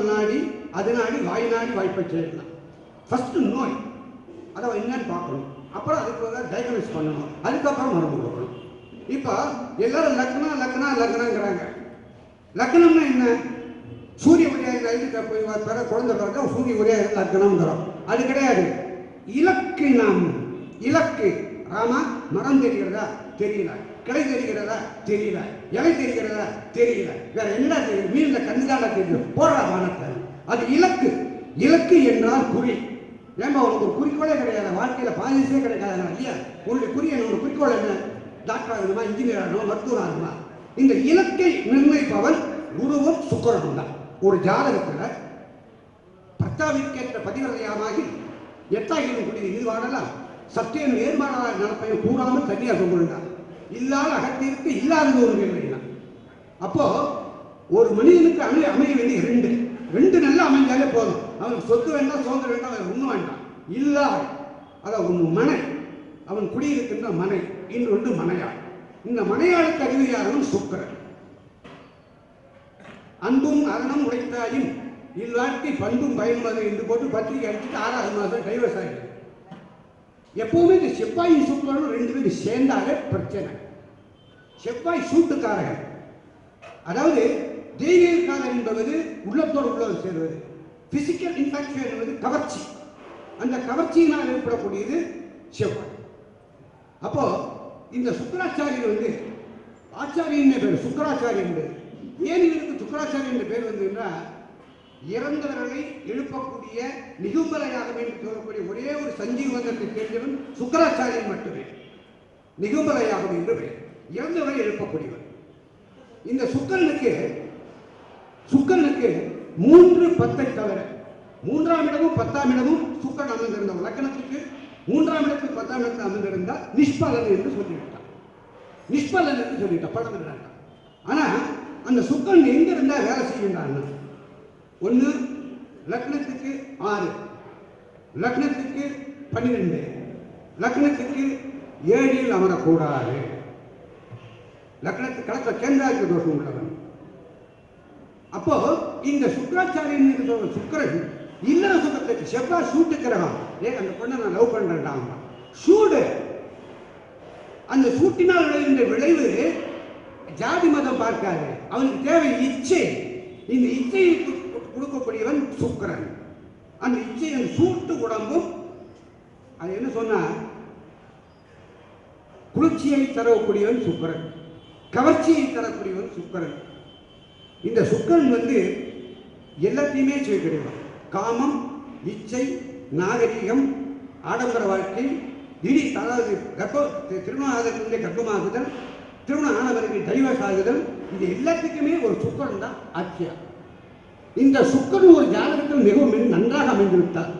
முதல் நாடி அது நாடி வாய் நாடி வாய்ப்பை செய்யலாம் ஃபர்ஸ்ட் நோய். அதை என்னன்னு பார்க்கணும். அப்புறம் அதுக்கு டயக்னோஸ் பண்ணணும். அதுக்கப்புறம் மருந்து கொடுக்கணும். இப்போ எல்லாரும் லக்னா லக்னா லக்னங்கிறாங்க லக்னம்னா என்ன? சூரிய உரையாக ஐந்து போய் பிற குழந்தை பிறக்க சூரிய உரையாக லக்னம் தரும் அது கிடையாது. இலக்கினம் இலக்கு. ராமா மரம் தெரிகிறதா? தெரியல. கிளை தெரிகிறதா? தெரியல. இலை தெரிகிறதா? தெரியல. வேற என்ன தெரியும்? மீன்ல கண்ணுதான தெரியும். போடுறா வானத்தை. அது இலக்கு. இலக்கு என்றால் குறி. ஏமா உனக்கு ஒரு குறிக்கோளே கிடையாது. வாழ்க்கையில பாதிசே கிடைக்காது. இல்லையா உன்னுடைய குறி என்ன? குறிக்கோள் என்ன? டாக்டர் ஆகணுமா இன்ஜினியர் ஆகணுமா மருத்துவர் ஆகணுமா இந்த இலக்கை நிர்ணயிப்பவன் குருவும் சுக்கரனும் தான். ஒரு ஜாதகத்தில் பத்தாவிற்கேற்ற பதிவிரதையாமாகி எட்டாயிரம் குடி இது வாழலாம் சத்தியம் நேர்மாறாக நடப்பையும் கூறாமல் தனியாக கொண்டார் இல்லாத அகத்திற்கு இல்லாதது ஒரு இல்லை. அப்போ ஒரு மனிதனுக்கு அமைய அமைய வேண்டிய ரெண்டு. ரெண்டு நல்லா அமைஞ்சாலே போதும். அவன் சொத்து வேண்டாம் சுதந்திரம் வேண்டாம் அவன் ஒன்றும் வேண்டாம். இல்லாத அதான் ஒன்று மனை. அவன் குடியிருக்கின்ற மனை. இன்னொன்று மனையாள். இந்த மனையாளுக்கு அதிபதியானவன் சுக்கரன். அன்பும் அரணம் உடைத்தாயும் இல்லாட்டி பண்பும் பயன்பது என்று போட்டு பத்திரிகை அடிச்சுட்டு ஆறாவது மாதம் டைவர்ஸ் ஆகிடுது எப்பவுமே இந்த செவ்வாயும் சுக்கரனும் ரெண்டு பேரும் சேர்ந்தாலே பிரச்சனை. செவ்வாய் சூட்டுக்காரகன் அதாவது தெய்வீகக்காரன் என்பது உள்ளத்தோடு உள்ளது சேர்வது. பிசிக்கல் இன்ஃபெக்ஷன் என்பது கவர்ச்சி. அந்த கவர்ச்சியினால் ஏற்படக்கூடியது செவ்வாய். அப்போ இந்த சுக்கராச்சாரியர் வந்து ஆச்சாரியன் பேர் சுக்கராச்சாரியன் பேர் ஏன் இவருக்கு சுக்கராச்சாரியன் என்ற பேர் வந்துன்னா இறந்தவர்களை எழுப்பக்கூடிய நிகும்பலையாக என்று சொல்லக்கூடிய ஒரே ஒரு சஞ்சீவனத்தை தெரிஞ்சவன் சுக்கராச்சாரியன் மட்டுமே. நிகும்பலையாகும் என்று பெயர். இறந்தவரை எழுப்பக்கூடியவர். இந்த சுக்கரனுக்கு சுக்கரனுக்கு மூன்று பத்தை தவிர மூன்றாம் இடமும் பத்தாம் இடமும் சுக்கரன் அமர்ந்திருந்த லக்கணத்துக்கு மூன்றாம் இடத்துக்கு பத்தாம் இடத்தில் அமர்ந்திருந்தால் நிஷ்பலன் என்று சொல்லிவிட்டான் நிஷ்பலன் என்று சொல்லிட்டான் படம் இருந்தான் ஆனால் அந்த சுக்கரன் எங்க இருந்தால் வேலை செய்கின்றான் ஒன்று லக்னத்துக்கு ஆறு லக்னத்துக்கு பன்னிரெண்டு லக்னத்துக்கு ஏழில் அமரக்கூடாது. லக்னத்து கணக்க கேந்திராஜ தோஷம் உள்ளவன். அப்போ இந்த சுக்கராச்சாரியன் என்று சுக்கரன் இல்லற சுகத்துக்கு செவ்வாய் சூட்டு கிரகம். ஏ அந்த பொண்ணை நான் லவ் பண்றேன்டான் சூடு. அந்த சூட்டினால் விளைகின்ற விளைவு ஜாதி மதம் பார்க்காது. அவனுக்கு தேவை இச்சை. இந்த இச்சையை கொடுக்கக்கூடியவன் சுக்கரன். அந்த இச்சை அந்த சூட்டு உடம்பும் அது என்ன சொன்னா குளிர்ச்சியை தரக்கூடியவன் சுக்கிரன். கவர்ச்சியை தரக்கூடியவன் சுக்கரன். இந்த சுக்கரன் வந்து எல்லாத்தையுமே செய்யக்கூடியவன் காமம் இச்சை நாகரிகம் ஆடம்பர வாழ்க்கை இடி அதாவது கர்ப்ப தி- திருமணம் ஆகிறதுக்கு கர்ப்பமாகுதல் திருமணம் ஆனவருக்கு டைவர்ஸ் ஆகுதல் இது எல்லாத்துக்குமே ஒரு சுக்கரன் தான் ஆட்சியா இந்த சுக்கரன் ஒரு ஜாதகத்தில் மிகவும் மிக நன்றாக அமைந்துவிட்டார்.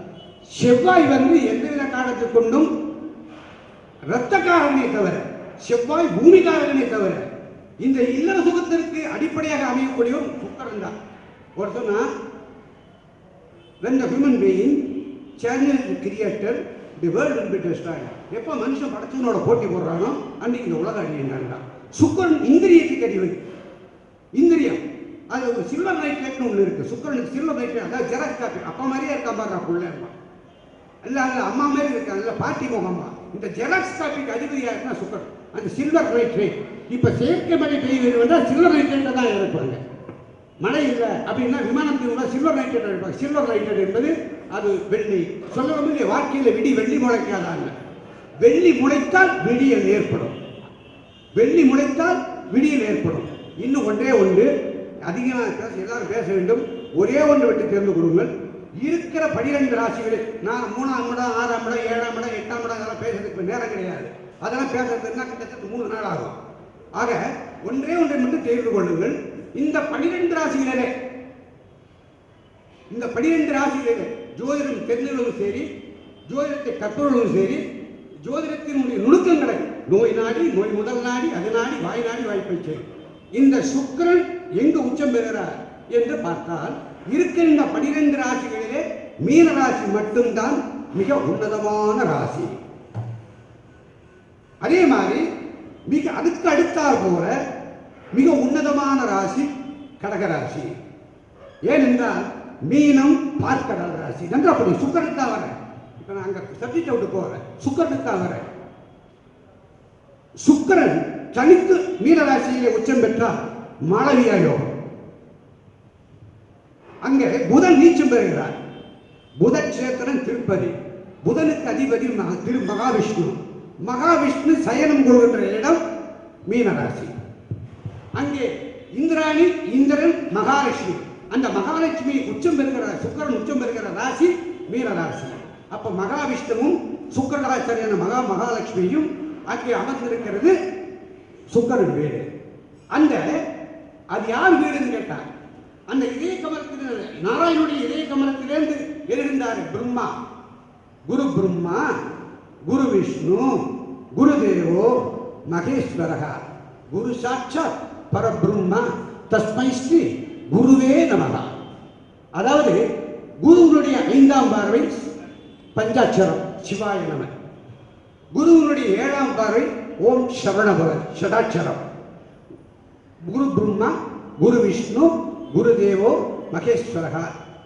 செவ்வாய் வந்து எந்தவித காலத்தை கொண்டும் இரத்தக்காரனை தவிர செவ்வாய் பூமிகாரனை தவிர இந்த இல்லற சுகத்திற்கு அடிப்படையாக அமையக்கூடியவன் சுக்கரன் தான். ஒரு சொன்னா when the human being changes the creator எப்போ மனுஷன் படைச்சவனோட போட்டி போடுறானோ அன்னைக்கு இந்த உலக அழியண்டாண்டா சுக்கரன் இந்திரியத்துக்கு அறிவு இந்திரியம். அது ஒரு சில்வர் நைட்ரேட்னு ஒன்று இருக்குது சுக்கரனுக்கு சில்வர் நைட்ரேட் அதாவது ஜெராக்ஸ் காப்பி அப்பா மாதிரியே இருக்கா பாருங்க பிள்ளை இருப்பான் இல்லை அல்ல அம்மா மாதிரி இருக்காங்க இல்ல பாட்டி முகம்மா இந்த ஜெராக்ஸ் காப்பிக்கு அதிபதியாக இருக்குன்னா சுக்கரன். அந்த சில்வர் ரைட் ரேட் இப்போ செயற்கை மழை பெய்ய வேண்டும் என்றால் சில்வர் நைட்ரேட்டை தான் இறப்பாங்க மழை இல்லை அப்படின்னா விமானம் உள்ள சில்வர் நைட்ரேட் எடுப்பாங்க சில்வர் நைட்ரேட் என்பது அது வெள்ளி. சொல்லணும் இல்லையா வாழ்க்கையில் விடி வெள்ளி முளைக்காதாங்க. வெள்ளி முளைத்தால் விடியல் ஏற்படும். வெள்ளி முளைத்தால் விடியல் ஏற்படும். இன்னும் ஒன்றே ஒன்று. அதிகமாக எல்லாரும் பேச வேண்டும். ஒரே ஒன்று விட்டு தேர்ந்து கொள்ளுங்கள். இருக்கிற பனிரெண்டு ராசிகளில் நான் மூணாம் இடம் ஆறாம் இடம் ஏழாம் இடம் எட்டாம் இடம் அதெல்லாம் பேசுறதுக்கு நேரம் கிடையாது. அதெல்லாம் பேசுறதுன்னா கிட்டத்தட்ட மூணு நாள் ஆகும். ஆக ஒன்றே ஒன்றை மட்டும் தெரிந்து கொள்ளுங்கள். இந்த பனிரெண்டு ராசிகளிலே இந்த பனிரெண்டு ராசிகளிலே ஜோதிடம் தெரிந்தவர்களும் சரி ஜோதிடத்தை கற்பவர்களும் சரி ஜோதிடத்தினுடைய நுணுக்கங்களை நோய் நாடி நோய் முதல் நாடி அது நாடி வாய் நாடி வாய்ப்பை சரி இந்த சுக்கரன் எங்கு உச்சம் பெறுகிறார் என்று பார்த்தால் இருக்கின்ற பனிரெண்டு ராசிகளிலே மீன ராசி மட்டும்தான் மிக உன்னதமான ராசி. அதே மாதிரி மிக அதுக்கு அடுத்தால் போல மிக உன்னதமான ராசி கடகராசி ஏனென்றால் மீனம் பார்க்கடல் ராசி. நன்றா அப்படி சுக்கரனுக்கு தான் வரேன் இப்போ நான் அங்கே விட்டு போகிறேன் சுக்கரனுக்கு தான் வரேன் சுக்கரன் தனித்து மீனராசியிலே உச்சம் பெற்றால் மாளவியா யோகம். அங்கே புதன் நீச்சம் பெறுகிறார். புதன் சேத்திரன் திருப்பதி. புதனுக்கு அதிபதி திரு மகாவிஷ்ணு. மகாவிஷ்ணு சயனம் கொள்கின்ற இடம் மீனராசி. அங்கே இந்திராணி இந்திரன் மகாலட்சுமி. அந்த மகாலட்சுமி உச்சம் பெறுகிற சுக்கரன் உச்சம் பெறுகிற ராசி மீனராசி. அப்ப மகாவிஷ்ணுவும் சுக்கரராச்சாரியான மகா மகாலட்சுமியும் அங்கே அமர்ந்திருக்கிறது சுக்கரன் வீடு. அந்த அது யார் வீடுன்னு கேட்டார் அந்த இதய கமலத்தில் நாராயணுடைய இதய கமலத்திலிருந்து எழுந்தார் பிரம்மா. குரு பிரம்மா. குரு விஷ்ணு குருதேவோ மகேஸ்வரக குரு சாட்சாத் பரபிரம்மா. தஸ்மை ஸ்ரீ குருவே நமகா அதாவது குருவனுடைய ஐந்தாம் பார்வை பஞ்சாட்சரம் சிவாய நம. குருவனுடைய ஏழாம் பார்வை ஓம் சரவணபவ சதாட்சரம். குரு பிரம்மா குரு விஷ்ணு குரு தேவோ மகேஸ்வரக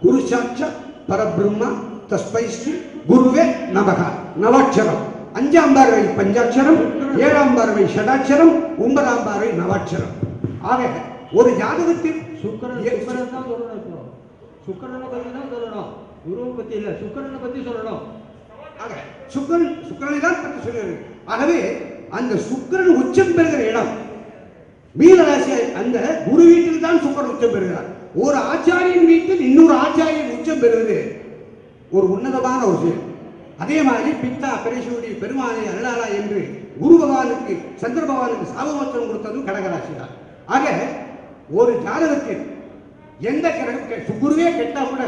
குரு சாட்ச பரபிரம்ம தஸ்மை ஸ்ரீ குருவே நமக. நவாட்சரம் அஞ்சாம் பார்வை பஞ்சாட்சரம் ஏழாம் பார்வை ஷடாட்சரம் ஒன்பதாம் பார்வை நவாட்சரம். ஆக ஒரு ஜாதகத்தில் சுக்கரன் சுக்கரன் தான் சொல்லணும் சுக்கரனை பத்தி தான் சொல்லணும். குருவை பத்தி இல்ல சுக்கரனை பத்தி சொல்லணும். ஆக சுக்கரன் சுக்கரனை தான் பற்றி சொல்லுகிறது ஆகவே அந்த சுக்கிரன் உச்சம் பெறுகிற இடம் மீனராசி அந்த குரு வீட்டில் தான் சுக்கரன் உச்சம் பெறுகிறார். ஒரு ஆச்சாரியன் வீட்டில் இன்னொரு ஆச்சாரியன் உச்சம் பெறுவது ஒரு உன்னதமான ஒரு செயல் அதே மாதிரி பித்தா பரேஸ்வரி பெருமானை அருளாளா என்று குரு பகவானுக்கு சந்திர பகவானுக்கு சாபமோச்சனம் கொடுத்ததும் கடகராசி தான் ஆக ஒரு ஜாதகத்தில் எந்த கிரகம் குருவே கெட்டா கூட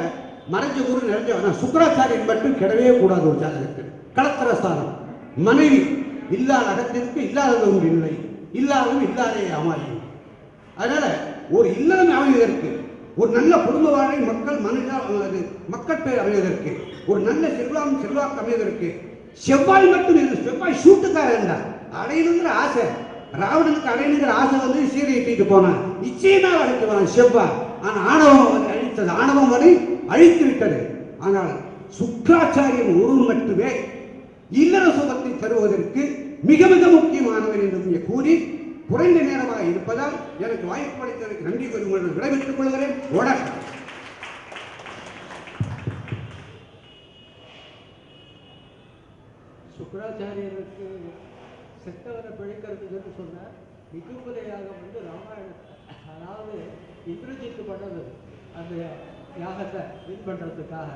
மறைஞ்ச குரு நிறைஞ்ச ஆனால் சுக்கராச்சாரியன் மட்டும் கெடவே கூடாது ஒரு ஜாதகத்தில். களத்திரஸ்தானம் மனைவி இல்லாத அகத்திற்கு இல்லாதது ஒன்று இல்லை. இல்லாததும் இல்லாதே அமாயும். அதனால ஒரு இல்லம் அமைவதற்கு ஒரு நல்ல குடும்ப வாழ்வை மக்கள் மனித அது மக்கள் பேர் அமைவதற்கு. ஒரு நல்ல செல்வாம் செல்வாக்கு அமைவதற்கு. செவ்வாய் மட்டும் இல்லை செவ்வாய் சூட்டுக்காக இருந்தா அடையணுங்கிற ஆசை. ராவணனுக்கு அடையணுங்கிற ஆசை வந்து சீரை இட்டிட்டு போனான். நிச்சயமாக அழைத்து வரான் செவ்வாய். ஆனால் ஆணவம் அவனை அழித்தது. ஆணவம் வரை அழித்து விட்டது. ஆனால் சுக்ராச்சாரியன் ஒருவர் மட்டுமே இல்லற சுகத்தை தருவதற்கு மிக மிக முக்கியமானவர் என்று கூறி குறைந்த நேரமாக இருப்பதால் எனக்கு வாய்ப்பு அளித்ததற்கு நன்றி கூறி உங்களிடம் விடைபெற்றுக் கொள்கிறேன். வணக்கம். சுக்கராச்சாரியருக்கு செத்தவரை பிழைக்கிறதுக்கு சொன்னார். நிகும்பல வந்து ராமாயணத்தை அதாவது இந்திரஜித்து பண்ணது அந்த யாகத்தை வின் பண்ணுறதுக்காக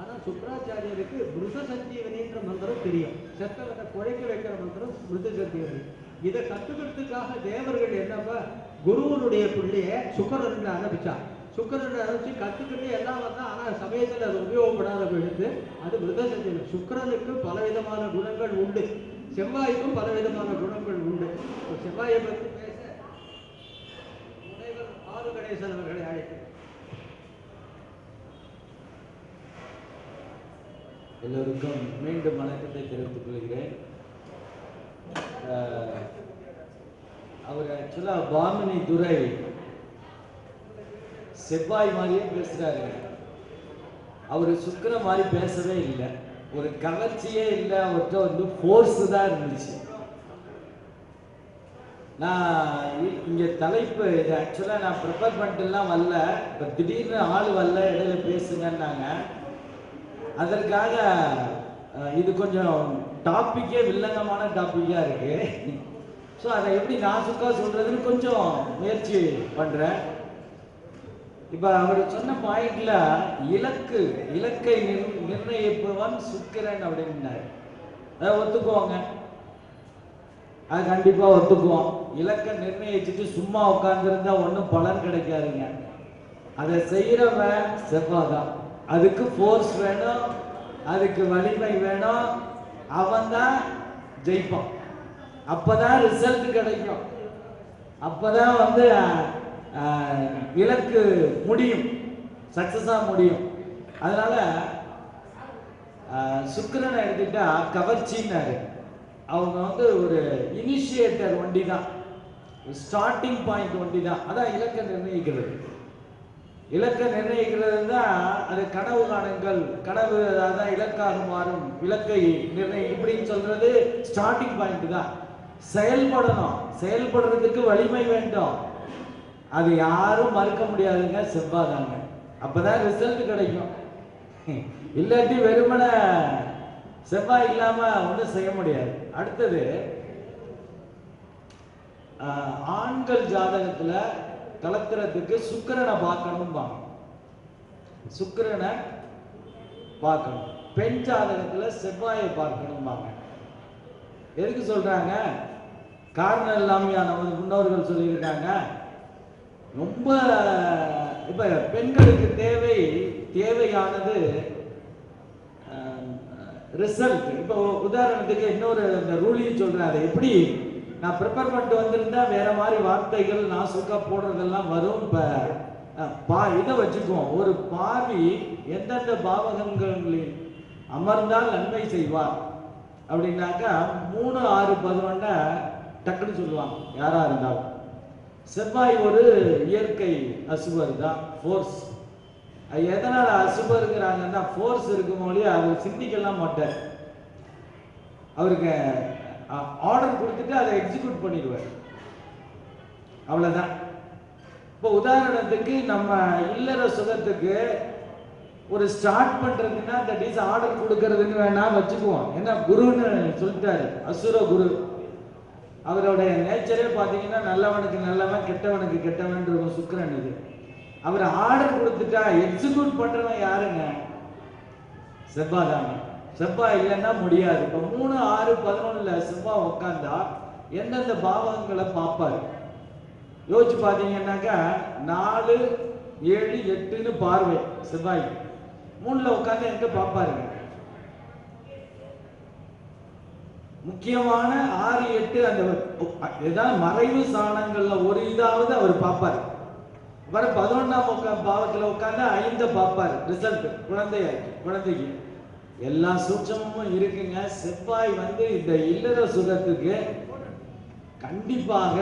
ஆனால் சுக்கராச்சாரியருக்கு மிருத சஞ்சீவனின்ற மந்திரம் தெரியும். செத்தவரை குறைக்க வைக்கிற மந்திரம் மிருத சஞ்சீவனி இதை கத்துக்கிறதுக்காக தேவர்கள் என்னப்பா? குருவனுடைய பிள்ளைய சுக்கரன் அனுப்பிச்சா சுக்கரன் அனுப்பிச்சு கத்துக்கிட்டு எல்லாம் வந்தா ஆனா சமயத்துல அது உபயோகப்படாத விழுந்து அது மிருத சுக்கரனுக்கு பல பலவிதமான குணங்கள் உண்டு. செவ்வாய்க்கும் பலவிதமான குணங்கள் உண்டு. செவ்வாயை பற்றி பேச முனைவர் ஆறு கணேசன் அவர்களை அழைக்கிறேன். எல்லோருக்கும் மீண்டும் வணக்கத்தை தெரிவித்துக் கொள்கிறேன். அவர் ஆக்சுவலாக பாமினி துரை செவ்வாய் மாதிரியே பேசுகிறாரு அவர் சுக்கர மாதிரி பேசவே இல்லை. ஒரு கவர்ச்சியே இல்லை. அவர்கிட்ட வந்து ஃபோர்ஸ் தான் இருந்துச்சு. நான் இ- தலைப்பு இது ஆக்சுவலாக நான் ப்ரிப்பேர் பண்ணிட்டுலாம் வரல. இப்போ திடீர்னு ஆள் வரல இடையில பேசுங்கன்னாங்க. அதற்காக இது கொஞ்சம் டாப்பிக்கே வில்லங்கமான டாப்பிக்காக இருக்கு. ஸோ அதை எப்படி நாசுக்காக சொல்றதுன்னு கொஞ்சம் முயற்சி பண்றேன். இப்போ அவர் சொன்ன பாயிண்ட்ல இலக்கு இலக்கை நிர் நிர்ணயிப்பவன் சுக்கிரன் அப்படின்னாரு. அதை ஒத்துக்குவாங்க. அது கண்டிப்பாக ஒத்துக்குவோம் இலக்கை நிர்ணயிச்சுட்டு சும்மா உட்காந்துருந்தா ஒன்றும் பலன் கிடைக்காதுங்க. அதை செய்கிறவன் செவ்வாய் தான் அதுக்கு ஃபோர்ஸ் வேணும் அதுக்கு வலிமை வேணும். அவன் தான் ஜெயிப்பான். அப்பதான் ரிசல்ட் கிடைக்கும். அப்பதான் வந்து இலக்கு முடியும். சக்சஸாக முடியும். அதனால சுக்கரனை எடுத்துட்டா கவர்ச்சின்னாரு. அவங்க வந்து ஒரு இனிஷியேட்டர் ஒண்டி தான் ஸ்டார்டிங் பாயிண்ட் ஒண்டி தான் அதான் இலக்கை நிர்ணயிக்கிறது. இலக்கை நிர்ணயிக்கிறது தான் கனவு காணுங்கள். கனவு அதான் இலக்காக மாறும். இலக்கை நிர்ணயம் இப்படின்னு சொல்றது ஸ்டார்டிங் பாயிண்ட் தான். செயல்படணும். செயல்படுறதுக்கு வலிமை வேண்டும். அது யாரும் மறுக்க முடியாதுங்க செவ்வாதாங்க அப்பதான் ரிசல்ட் கிடைக்கும். இல்லாட்டி வெறுமனை செவ்வாய் இல்லாம ஒன்றும் செய்ய முடியாது. அடுத்தது ஆஹ், ஆண்கள் ஜாதகத்துல கலக்கிறதுக்கு சுக்கரனை பார்க்கணும்பாங்க சுக்கரனை பார்க்கணும். பெண் ஜாதகத்துல செவ்வாயை பார்க்கணும்பாங்க எதுக்கு சொல்றாங்க? காரணம் இல்லாமையா நமது முன்னோர்கள் சொல்லியிருக்காங்க. ரொம்ப இப்ப பெண்களுக்கு தேவை தேவையானது ரிசல்ட் இப்போ உதாரணத்துக்கு இன்னொரு இந்த ரூலியும் சொல்றேன் அதை எப்படி? நான் ப்ரிப்பேர் பண்ணிட்டு வந்திருந்தா வேற மாதிரி வார்த்தைகள் நான் சுக்கா போடுறதெல்லாம் வரும் இப்ப பா இதை வச்சுக்குவோம். ஒரு பாவி எந்தெந்த பாவகங்களில் அமர்ந்தால் நன்மை செய்வார்? அப்படின்னாக்கா மூணு ஆறு பதினொன்ன டக்குன்னு சொல்லுவாங்க யாரா இருந்தாலும். செவ்வாய் ஒரு இயற்கை அசுபர் தான் ஃபோர்ஸ் அது எதனால அசுபருங்கிறாங்கன்னா ஃபோர்ஸ் இருக்கும் மொழியே அவர் சிந்திக்கலாம் மாட்டார். அவருக்கு ஆர்டர் கொடுத்துட்டு அதை எக்ஸிக்யூட் பண்ணிடுவார் அவ்வளவுதான். இப்போ உதாரணத்துக்கு நம்ம இல்லற சுகத்துக்கு ஒரு ஸ்டார்ட் பண்றதுன்னா தட் இஸ் ஆர்டர் கொடுக்கறதுன்னு வேணா வச்சுக்குவோம். ஏன்னா குருன்னு சொல்லிட்டாரு அசுர குரு. அவருடைய நேச்சரே பார்த்தீங்கன்னா நல்லவனுக்கு நல்லவன் கெட்டவனுக்கு கெட்டவன் இருக்கும் சுக்கிரன் இது. அவர் ஆர்டர் கொடுத்துட்டா எக்ஸிக்யூட் பண்றவன் யாருங்க? செவ்வாய் செவ்வாய் இல்லைன்னா முடியாது. இப்போ மூணு ஆறு பதினொன்னுல செவ்வாய் உட்காந்தா எந்தெந்த பாவகங்களை பார்ப்பாரு? யோசிச்சு பார்த்தீங்கன்னாக்கா நாலு ஏழு எட்டுன்னு பார்வை செவ்வாய். மூணுல உட்காந்து எங்க பார்ப்பாருங்க முக்கியமான ஆறு எட்டு அந்த ஏதாவது மறைவு சாணங்கள்ல ஒரு இதாவது அவர் பார்ப்பார். வர பதினொன்னாம் பாவத்தில் பாவத்துல உட்கார்ந்து ஐந்த பார்ப்பார். ரிசல்ட் குழந்தைய குழந்தைக்கு. எல்லா சூட்சமும் இருக்குங்க. செவ்வாய் வந்து இந்த இல்லற சுகத்துக்கு கண்டிப்பாக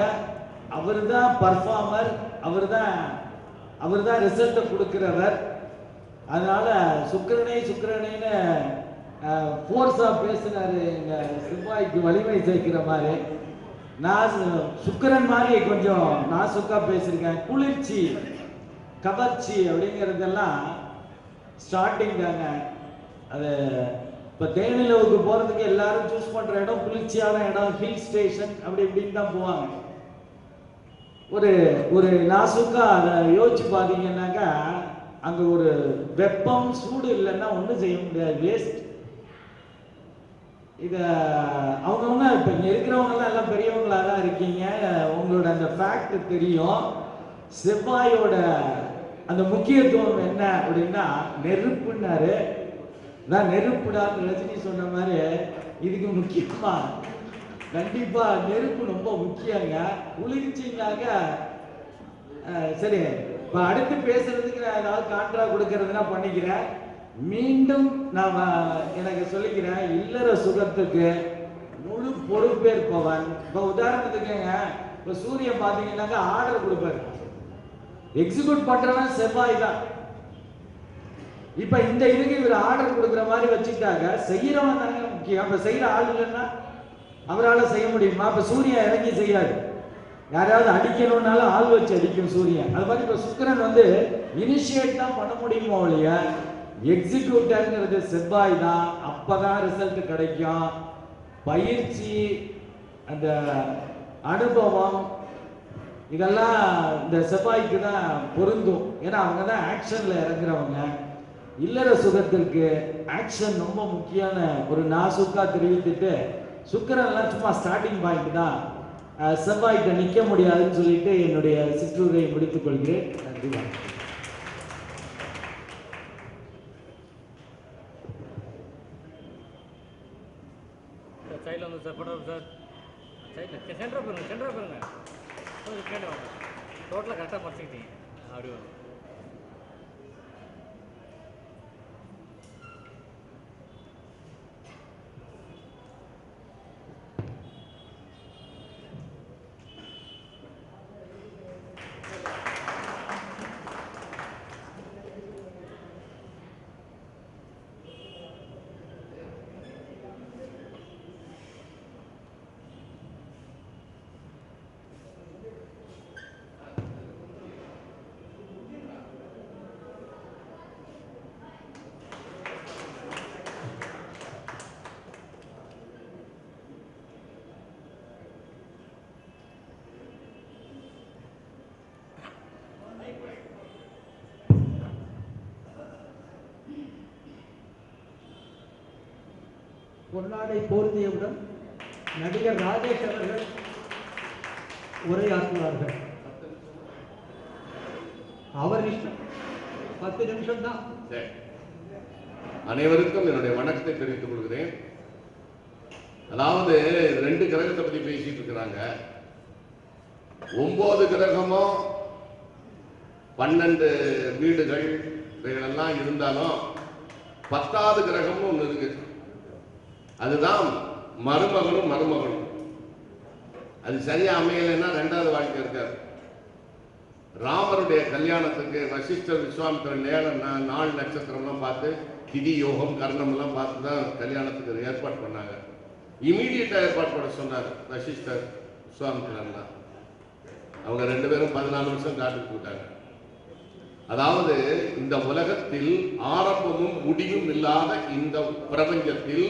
அவர் தான் பர்ஃபார்மர் அவர் தான் அவர் தான் ரிசல்ட்டை கொடுக்கிறவர். அதனால சுக்கிரனை சுக்கிரனைன்னு ஃபோர்ஸாக பேசுனாரு எங்கள் செவ்வாய்க்கு வலிமை சேர்க்கிற மாதிரி. நான் சுக்கரன் மாதிரி கொஞ்சம் நான் சுக்கா பேசியிருக்கேன். குளிர்ச்சி கவர்ச்சி அப்படிங்கிறதெல்லாம் ஸ்டார்டிங் தாங்க. அது இப்போ தேனிலவுக்கு போகிறதுக்கு எல்லாரும் சூஸ் பண்ணுற இடம் குளிர்ச்சியான இடம் ஹில் ஸ்டேஷன் அப்படி இப்படின்னு தான் போவாங்க. ஒரு ஒரு நாசுக்கா அதை யோசிச்சு பார்த்தீங்கன்னாக்கா அங்கே ஒரு வெப்பம் சூடு இல்லைன்னா ஒன்றும் செய்ய முடியாது வேஸ்ட் இதை அவங்கவுங்க இப்போ இங்கே இருக்கிறவங்கலாம் எல்லாம் பெரியவங்களாக தான் இருக்கீங்க. உங்களோட அந்த ஃபேக்ட் தெரியும். செவ்வாயோட அந்த முக்கியத்துவம் என்ன அப்படின்னா நெருப்புன்னாரு. நான் நெருப்புடான்னு ரஜினி சொன்ன மாதிரி இதுக்கு முக்கியமா கண்டிப்பா நெருப்பு ரொம்ப முக்கியங்க. குளிர்ச்சினாக்க சரி இப்போ அடுத்து பேசுறதுக்கு நான் ஏதாவது கான்ட்ராக்ட் கொடுக்கறதுனா பண்ணிக்கிறேன். மீண்டும் நான் எனக்கு சொல்லிக்கிறேன் இல்லற சுகத்துக்கு முழு பொறுப்பேற்பவன். இப்போ உதாரணத்துக்குங்க இப்போ சூரியன் பார்த்தீங்கன்னாக்கா ஆர்டர் கொடுப்பாரு. எக்ஸிக்யூட் பண்றவன் செவ்வாய் தான். இப்ப இந்த இதுக்கு இவர் ஆர்டர் கொடுக்குற மாதிரி வச்சுக்கிட்டாங்க. செய்யறவன் தாங்க முக்கியம். அப்ப செய்யற ஆள் இல்லைன்னா அவரால் செய்ய முடியுமா? அப்ப சூரியன் இறங்கி செய்யாது. யாராவது அடிக்கணும்னாலும் ஆள் வச்சு அடிக்கும் சூரியன் அது மாதிரி இப்ப சுக்கரன் வந்து இனிஷியேட் தான் பண்ண முடியுமோ ஒழிய எக்ஸிக்யூட்டர்ங்கிறது செவ்வாய் தான். அப்பதான் ரிசல்ட் கிடைக்கும். பயிற்சி அந்த அனுபவம் இதெல்லாம் இந்த செவ்வாய்க்கு தான் பொருந்தும். ஏன்னா அவங்க தான் ஆக்ஷன்ல இறங்குறவங்க. இல்லற சுகத்திற்கு ஆக்ஷன் ரொம்ப முக்கியமான ஒரு நாசுக்கா தெரிவித்துட்டு சுக்கிரன்லாம் சும்மா ஸ்டார்டிங் பாயிண்ட் தான். அஹ், செவ்வாய்கிட்ட நிக்க முடியாதுன்னு சொல்லிட்டு என்னுடைய சிற்றுரையை முடித்துக் கொள்கிறேன். நன்றி வணக்கம். சைடில் வந்து சார் படம் சார். சைடில் சென்டராக போயிருங்க சென்டராக போயிருங்க கொஞ்சம் டோட்டலாக கரெக்டாக படிச்சுக்கிட்டீங்க அப்படி வரும். பொன்னாடை போர்த்தியவுடன் நடிகர் ராஜேஷ் அவர்கள் உரையாற்றுவார்கள். அவர் இஷ்டம். பத்து நிமிஷம் தான் சரி. அனைவருக்கும் என்னுடைய வணக்கத்தை தெரிவித்துக் கொள்கிறேன். அதாவது ரெண்டு கிரகத்தை பத்தி பேசிட்டு இருக்கிறாங்க. ஒன்பது கிரகமும் பன்னெண்டு வீடுகள் இவைகளெல்லாம் இருந்தாலும் பத்தாவது கிரகம்னு ஒன்று இருக்கு. அதுதான் மருமகனும் மருமகனும் அது சரியா அமையலைன்னா ரெண்டாவது வாழ்க்கை இருக்காது. ராமருடைய கல்யாணத்துக்கு வசிஷ்டர் விஸ்வாமித்திரன் நேர நா- நாள் நட்சத்திரம்லாம் பார்த்து திதி யோகம் கர்ணம் எல்லாம் பார்த்து தான் கல்யாணத்துக்கு ஏற்பாடு பண்ணாங்க. இமீடியட்டா ஏற்பாடு பண்ண சொன்னார் வசிஷ்டர் விஸ்வாமித்திரன்லாம் அவங்க ரெண்டு பேரும் பதினாலு வருஷம் காட்டுக்கு போட்டாங்க அதாவது இந்த உலகத்தில் ஆரம்பமும் முடிவும் இல்லாத இந்த பிரபஞ்சத்தில்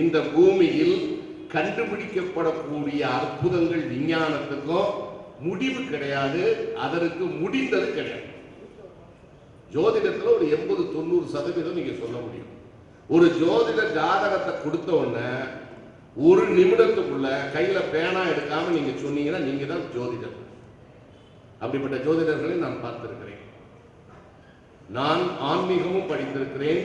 இந்த பூமியில் கண்டுபிடிக்கப்படக்கூடிய அற்புதங்கள் விஞ்ஞானத்துக்கும் முடிவு கிடையாது அதற்கு முடிந்தது கிடையாது. ஜோதிடத்துல ஒரு எண்பது தொண்ணூறு சதவீதம் நீங்க சொல்ல முடியும். ஒரு ஜோதிட ஜாதகத்தை கொடுத்த உடனே ஒரு நிமிடத்துக்குள்ள கையில பேனா எடுக்காம நீங்க சொன்னீங்கன்னா நீங்க தான் ஜோதிடர். அப்படிப்பட்ட ஜோதிடர்களை நான் பார்த்திருக்கிறேன். நான் ஆன்மீகமும் படித்திருக்கிறேன்.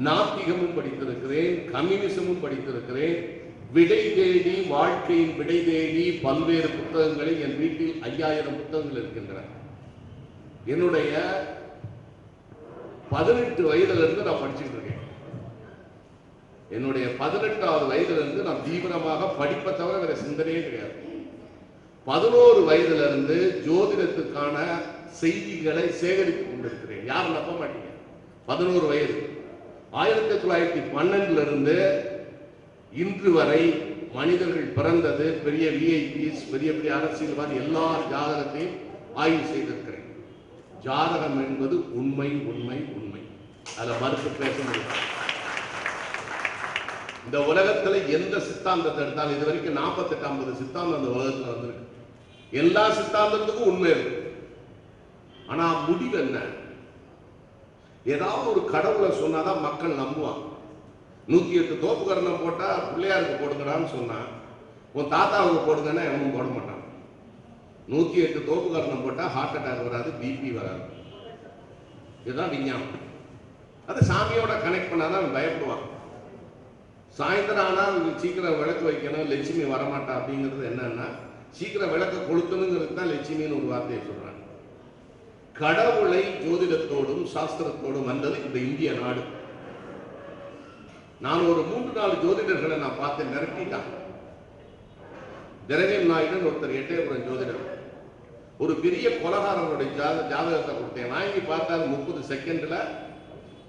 நாத்திகமும் படித்திருக்கிறேன் கம்யூனிசமும் படித்திருக்கிறேன். விடை தேடி வாழ்க்கையின் விடை தேடி பல்வேறு புத்தகங்களை என் வீட்டில் ஐயாயிரம் புத்தகங்கள் இருக்கின்றன. என்னுடைய பதினெட்டு வயதிலிருந்து நான் படிச்சுட்டு இருக்கேன். என்னுடைய பதினெட்டாவது வயதிலிருந்து நான் தீவிரமாக படிப்பை தவிர வேற சிந்தனையே கிடையாது. பதினோரு வயதிலிருந்து ஜோதிடத்துக்கான செய்திகளை சேகரித்துக் கொண்டிருக்கிறேன். யாரும் நம்ப மாட்டீங்க. பதினோரு வயது. ஆயிரத்தி தொள்ளாயிரத்தி பன்னெண்டுல இருந்து இன்று வரை மனிதர்கள் பிறந்தது பெரிய விஐபிஸ் பெரிய பெரிய அரசியல்வாதி எல்லா ஜாதகத்தையும் ஆய்வு செய்திருக்கிறேன். ஜாதகம் என்பது உண்மை உண்மை உண்மை. அதை மறுத்து பேச முடியாது இந்த உலகத்துல எந்த சித்தாந்தத்தை எடுத்தாலும் இது வரைக்கும் நாற்பத்தெட்டு ஐம்பது சித்தாந்தம் அந்த உலகத்துல வந்திருக்கு. எல்லா சித்தாந்தத்துக்கும் உண்மை இருக்கு. ஆனா முடிவு என்ன? ஏதாவது ஒரு கடவுளை சொன்னாதான் மக்கள் நம்புவாங்க. நூத்தி எட்டு தோப்பு கரணம் போட்டா பிள்ளையாருக்கு போடுங்கடான்னு சொன்னா உன் தாத்தாவுக்கு போடுங்கன்னா எவனும் போட மாட்டான். நூத்தி எட்டு தோப்பு கரணம் போட்டா ஹார்ட் அட்டாக் வராது பிபி வராது. இதுதான் விஞ்ஞானம். அது சாமியோட கனெக்ட் பண்ணாதான் அவன் பயப்படுவான். சாயந்தரம் ஆனால் சீக்கிரம் விளக்கு வைக்கணும் லட்சுமி வரமாட்டா அப்படிங்கிறது என்னன்னா சீக்கிரம் விளக்க கொளுத்தணுங்கிறது தான் லட்சுமின்னு ஒரு வார்த்தையை சொல்றாங்க. கடவுளை ஜோதிடத்தோடும் சாஸ்திரத்தோடும் வந்தது இந்த இந்திய நாடு. நான் ஒரு மூன்று நாலு ஜோதிடர்களை நான் பார்த்து மிரட்டிட்டான் திரவியம் நாயுடன் ஒருத்தர் எட்டயபுரம் ஜோதிடர். ஒரு பெரிய கொலகாரனுடைய ஜாத ஜாதகத்தை கொடுத்தேன். வாங்கி பார்த்தாரு முப்பது செகண்ட்ல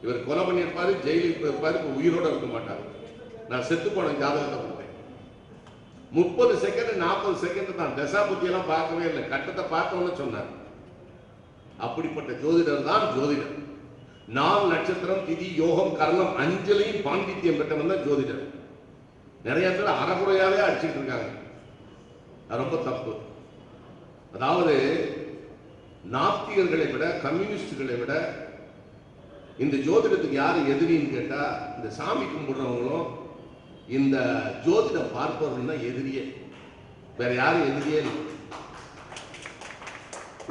இவர் கொலை பண்ணியிருப்பாரு ஜெயிலுக்கு போயிருப்பாரு இப்போ உயிரோட இருக்க மாட்டார். நான் செத்து போன ஜாதகத்தை கொடுத்தேன். முப்பது செகண்ட் நாற்பது செகண்ட் தான். தசா புத்தியெல்லாம் பார்க்கவே இல்லை. கட்டத்தை பார்த்தோன்னு சொன்னார். அப்படிப்பட்ட ஜோதிடர் தான் ஜோதிடர். நாள் நட்சத்திரம் திதி யோகம் கர்ணம் அஞ்சலையும் பாண்டித்யம் பெற்றவன் தான் ஜோதிடர். நிறைய பேர் அறகுறையாவே அடிச்சுட்டு இருக்காங்க. ரொம்ப தப்பு. அதாவது நாத்திகர்களை விட கம்யூனிஸ்டுகளை விட இந்த ஜோதிடத்துக்கு யார் எதிரின்னு கேட்டா இந்த சாமி கும்பிடுறவங்களும் இந்த ஜோதிடம் பார்ப்பவர்கள் தான் எதிரியே. வேற யாரும் எதிரியே இல்லை.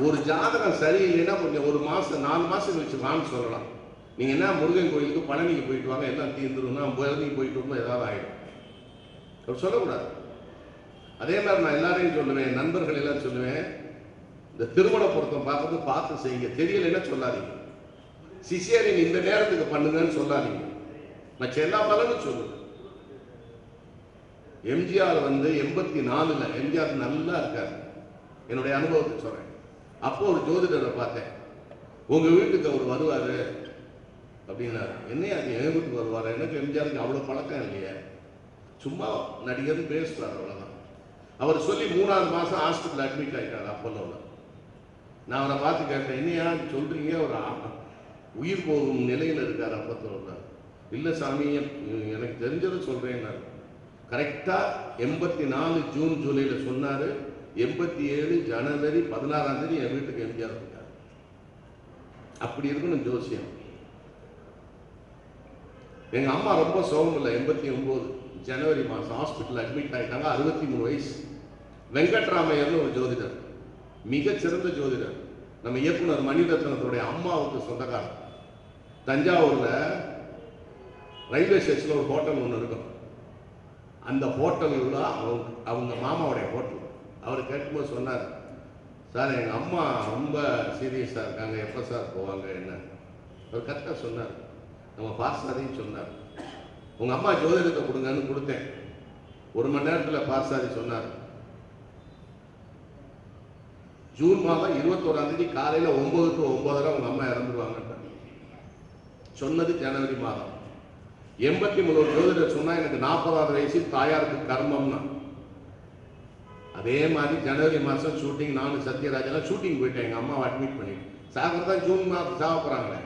ஒரு ஜாதகம் சரியில்லைன்னா கொஞ்சம் ஒரு மாசம் நாலு மாசம் கழிச்சு வான்னு சொல்லலாம். நீங்க என்ன முருகன் கோயிலுக்கு பழனிக்கு போயிட்டு வாங்க எல்லாம் தீர்ந்துரும்னா பழனிக்கு போயிட்டு வரும்போது ஏதாவது ஆயிடும். அப்படி சொல்லக்கூடாது. அதே மாதிரி நான் எல்லாரையும் சொல்லுவேன் நண்பர்கள் எல்லாம் சொல்லுவேன் இந்த திருமண பொருத்தம் பார்க்கறது பார்த்து செய்யுங்க. தெரியலைன்னா சொல்லாதீங்க. சிசேரியன் இந்த நேரத்துக்கு பண்ணுங்கன்னு சொல்லாதீங்க. மற்ற எல்லா பலனும் சொல்லுங்க. எம்ஜிஆர் வந்து எண்பத்தி நாலுல எம்ஜிஆர் நல்லா இருக்காரு. என்னுடைய அனுபவத்தை சொல்றேன். அப்போ ஒரு ஜோதிடரை பார்த்தேன். உங்க வீட்டுக்கு அவர் வருவாரு அப்படின்னாரு. என்னையா அது என் வீட்டுக்கு வருவார்? எனக்கு எம்ஜிஆருக்கு அவ்வளோ பழக்கம் இல்லையே. சும்மா நடிகர் பேசுறாரு அவ்வளோதான் அவர் சொல்லி மூணாவது மாதம் ஹாஸ்பிட்டல் அட்மிட் ஆகிட்டார் அப்பல்லோவில் நான் அவரை பார்த்து கேட்டேன் என்னையா சொல்றீங்க? ஒரு உயிர் போகும் நிலையில் இருக்கார் அப்பத்தோட இல்லை சாமி எனக்கு தெரிஞ்சதை சொல்றேன்னாரு. கரெக்டாக எண்பத்தி நாலு ஜூன் ஜூலையில் சொன்னார். எண்பத்தி ஏழு ஜனவரி பதினாறாம் தேதி என் வீட்டுக்கு எம்ஜிஆர் இருக்கார் அப்படி இருக்கணும் ஜோசியம். எங்க அம்மா ரொம்ப சோகம் இல்லை. எண்பத்தி ஒன்பது ஜனவரி மாதம் ஹாஸ்பிட்டல் அட்மிட் ஆகிட்டாங்க அறுபத்தி மூணு வயசு. வெங்கட்ராமையர்னு ஒரு ஜோதிடர். மிகச்சிறந்த ஜோதிடர். நம்ம இயக்குனர் மணிரத்னத்துடைய அம்மாவுக்கு சொந்தக்காரர். தஞ்சாவூர்ல ரயில்வே ஸ்டேஷன்ல ஒரு ஹோட்டல் ஒன்று இருக்கும். அந்த ஹோட்டலில் அவங்க அவங்க மாமாவுடைய ஹோட்டல். அவர் கேட்கும்போது சொன்னார் சார் எங்கள் அம்மா ரொம்ப சீரியஸாக இருக்காங்க எப்போ சார் போவாங்க என்ன? அவர் கரெக்டாக சொன்னார். நம்ம பாசாதின்னு சொன்னார். உங்கள் அம்மா ஜோதிடத்தை கொடுங்கன்னு கொடுத்தேன். ஒரு மணி நேரத்தில் பாசாதி சொன்னார். ஜூன் மாதம் இருபத்தோராம் தேதி காலையில் ஒன்பது டு ஒன்பதரை உங்கள் அம்மா இறந்துருவாங்க சொன்னது ஜனவரி மாதம். எண்பத்தி மூணு ஜோதிடர் சொன்னால் எனக்கு நாற்பதாவது வயசு தாயாருக்கு கர்மம்னா. அதே மாதிரி ஜனவரி மாதம் ஷூட்டிங் நானும் சத்யராஜெல்லாம் ஷூட்டிங் போயிட்டேன். எங்கள் அம்மாவை அட்மிட் பண்ணிட்டு. சாகர் ஜூன் மாதம் சாக போகிறாங்களே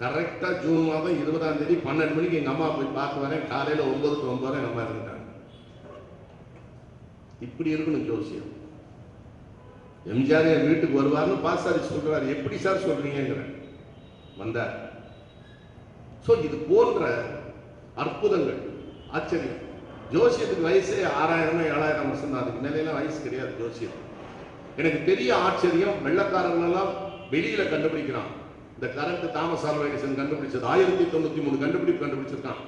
கரெக்டாக ஜூன் மாதம் இருபதாம் தேதி பன்னெண்டு மணிக்கு எங்கள் அம்மா போய் பார்த்து வரேன். காலையில் ஒன்பது டு ஒன்பது எங்கள் அம்மா இருந்துட்டாங்க இப்படி இருக்கணும் ஜோசியம். எம்ஜிஆர் என் வீட்டுக்கு வருவார்னு பாசாரி சொல்றாரு. எப்படி சார் சொல்கிறீங்கிறேன் வந்தார். ஸோ இது போன்ற அற்புதங்கள் ஆச்சரியம். ஜோசியத்துக்கு வயசே ஆறாயிரமோ ஏழாயிரம் வருஷம் தான் அதுக்கு மேலாம் வயசு கிடையாது ஜோசியம். எனக்கு பெரிய ஆச்சரியம் வெள்ளக்காரங்களெல்லாம் வெளியில கண்டுபிடிக்கிறான். இந்த கரண்ட் தாமஸ் ஆல்வா கண்டுபிடிச்சது ஆயிரத்தி தொண்ணூத்தி மூணு கண்டுபிடிப்பு கண்டுபிடிச்சிருக்கான்.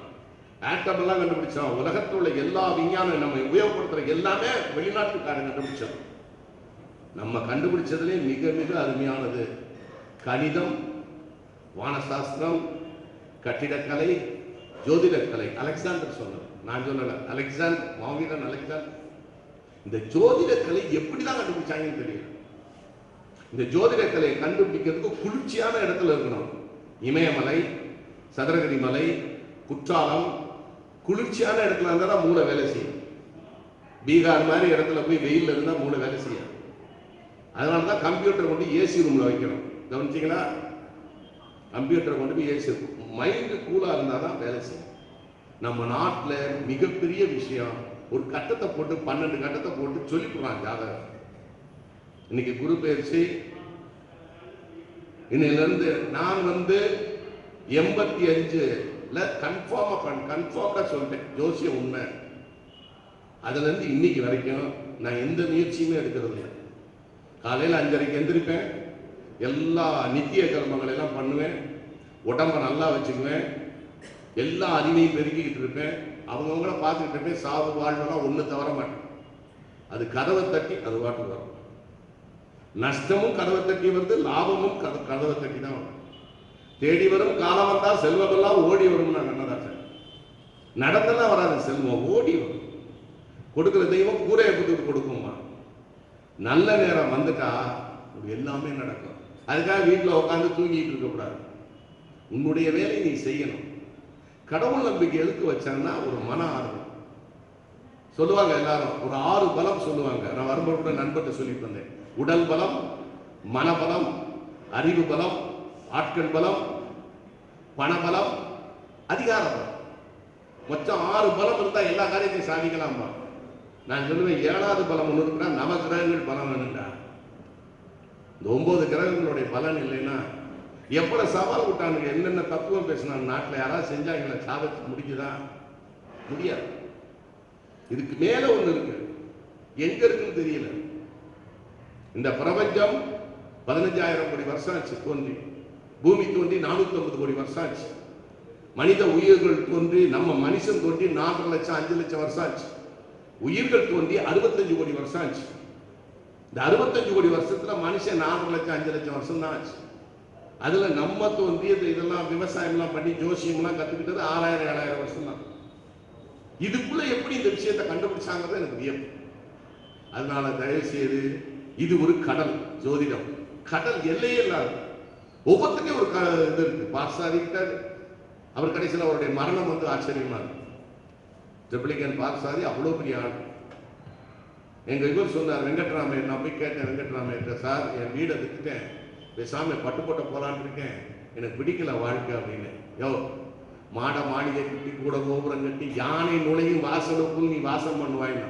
ஆட்டம் எல்லாம் கண்டுபிடிச்சான். உலகத்தில் உள்ள எல்லா விஞ்ஞானம் நம்ம உபயோகப்படுத்துற எல்லாமே வெளிநாட்டுக்காரன் கண்டுபிடிச்சது நம்ம கண்டுபிடிச்சதுலே மிக மிக அருமையானது. கணிதம் வானசாஸ்திரம் கட்டிடக்கலை ஜோதிடக்கலை. அலெக்சாண்டர் சொன்னது நான் சொல்லல. அலெக்சாண்டர் மாவீரன் அலெக்சாண்டர். இந்த ஜோதிடக்கலை எப்படிதான் கண்டுபிடிச்சாங்கன்னு தெரியல. இந்த ஜோதிடக்கலையை கண்டுபிடிக்கிறதுக்கு குளிர்ச்சியான இடத்துல இருக்கணும். இமயமலை சதுரகிரி மலை குற்றாலம் குளிர்ச்சியான இடத்துல இருந்தால் தான் மூளை வேலை செய்யும். பீகார் மாதிரி இடத்துல போய் வெயிலில் இருந்தால் மூளை வேலை செய்யும் அதனால தான் கம்ப்யூட்டர் கொண்டு ஏசி ரூமில் வைக்கணும். கவனிச்சிங்களா? கம்ப்யூட்டர் கொண்டு போய் ஏசி மைண்டு கூலாக இருந்தால் தான் வேலை செய்யும். நம்ம நாட்டில் மிகப்பெரிய விஷயம் ஒரு கட்டத்தை போட்டு பன்னெண்டு கட்டத்தை போட்டு சொல்லி போடுறான் ஜாதகம். இன்னைக்கு குரு பயிற்சி இன்னையிலிருந்து நான் வந்து எண்பத்தி அஞ்சுல கன்ஃபார்மாக பண் கன்ஃபார்மா சொல்லிட்டேன். ஜோசியம் உண்மை. அதுல இருந்து இன்னைக்கு வரைக்கும் நான் எந்த முயற்சியுமே எடுக்கிறது இல்லை. காலையில் அஞ்சரைக்கு எந்திரிப்பேன். எல்லா நித்திய கர்மங்கள் எல்லாம் பண்ணுவேன். உடம்ப நல்லா வச்சுக்குவேன். எல்லா அறிவையும் பெருக்கிக்கிட்டு இருப்பேன். அவங்கவுங்கள பார்த்துக்கிட்டு இருப்பேன். சாவு வாழ்வெல்லாம் ஒன்று தவற மாட்டேன். அது கதவை தட்டி அது வாட்டு வரும். நஷ்டமும் கதவை தட்டி வருது. லாபமும் கத கதவை தட்டி தான் வரும். தேடி வரும் காலம் வந்தால் செல்வமெல்லாம் ஓடி வரும் நான் கண்ணதாசன். நடந்தெல்லாம் வராது. செல்வம் ஓடி வரும். கொடுக்குற தெய்வம் கூரையை கொடுத்து கொடுக்குமா நல்ல நேரம் வந்துட்டா எல்லாமே நடக்கும். அதுக்காக வீட்டில் உட்காந்து தூங்கிட்டு இருக்கக்கூடாது. உன்னுடைய வேலையை நீ செய்யணும். கடவுள் நம்பிக்கை எதுக்கு வச்சாங்கன்னா ஒரு மன ஆர்வம். சொல்லுவாங்க எல்லாரும் ஒரு ஆறு பலம் சொல்லுவாங்க. நான் வரும்போது கூட நண்பர்கிட்ட சொல்லிட்டு வந்தேன். உடல் பலம் மனபலம் அறிவு பலம் ஆட்கள் பலம் பணபலம் அதிகார பலம். மொத்தம் ஆறு பலம் இருந்தா எல்லா காரியத்தையும் சாதிக்கலாமா நான் சொல்லுவேன் ஏழாவது பலம் ஒன்று இருக்குன்னா நவ கிரகங்கள் பலம் வேணுண்டா இந்த ஒன்பது கிரகங்களுடைய பலன் இல்லைன்னா எவ்வளவு சவால் விட்டானுங்க? என்னென்ன தத்துவம் பேசினாங்க? நாட்டில் யாராவது செஞ்சாங்களா? சாதத்துக்கு முடிக்குதா முடியாது. இதுக்கு மேல ஒண்ணு இருக்கு. எங்க இருக்குன்னு தெரியல. இந்த பிரபஞ்சம் பதினஞ்சாயிரம் கோடி வருஷம் ஆச்சு தோன்றி. பூமி தோன்றி நானூத்தி ஐம்பது கோடி வருஷம் ஆச்சு. மனித உயிர்கள் தோன்றி நம்ம மனுஷன் தோன்றி நாலரை லட்சம் அஞ்சு லட்சம் வருஷம் ஆச்சு. உயிர்கள் தோன்றி அறுபத்தஞ்சு கோடி வருஷம் ஆச்சு. இந்த அறுபத்தஞ்சு கோடி வருஷத்துல மனுஷன் நாலரை லட்சம் அஞ்சு லட்சம் வருஷம் தான் ஆச்சு. அதுல நம்ம தோன்றி இது இதெல்லாம் விவசாயம்லாம் பண்ணி ஜோசியம்லாம் கத்துக்கிட்டது ஆறாயிரம் ஏழாயிரம் வருஷம் தான் இதுக்குள்ள எப்படி இந்த விஷயத்தை கண்டுபிடிச்சாங்கிறது எனக்கு வியப்பு. அதனால தயவு செய்து இது ஒரு கடல் ஜோதிடம். கடல் எல்லையே இல்லாத ஒவ்வொருத்தருக்கும் ஒரு க- இது இருக்கு. பார்சாதிக்கிட்ட அவர் கடைசியில் அவருடைய மரணம் வந்து ஆச்சரியமா இருக்கு. ட்ரிபிளிகன் பார்சாதி அவ்வளோ பெரிய ஆள். எங்கள் இவர் சொன்னார் வெங்கட்ராமையர் நான் போய் கேட்டேன் வெங்கட்ராமையர்கிட்ட சார் என் வீடை வித்துட்டேன். பேசாம பட்டு போட்ட போகலான்னு இருக்கேன். எனக்கு பிடிக்கல வாழ்க்கை அப்படின்னு. யோ மாட மாடியை கட்டி கூட கோபுரம் கட்டி யானை நுழையும் வாசலுக்குள் நீ வாசம் பண்ணுவாயினா?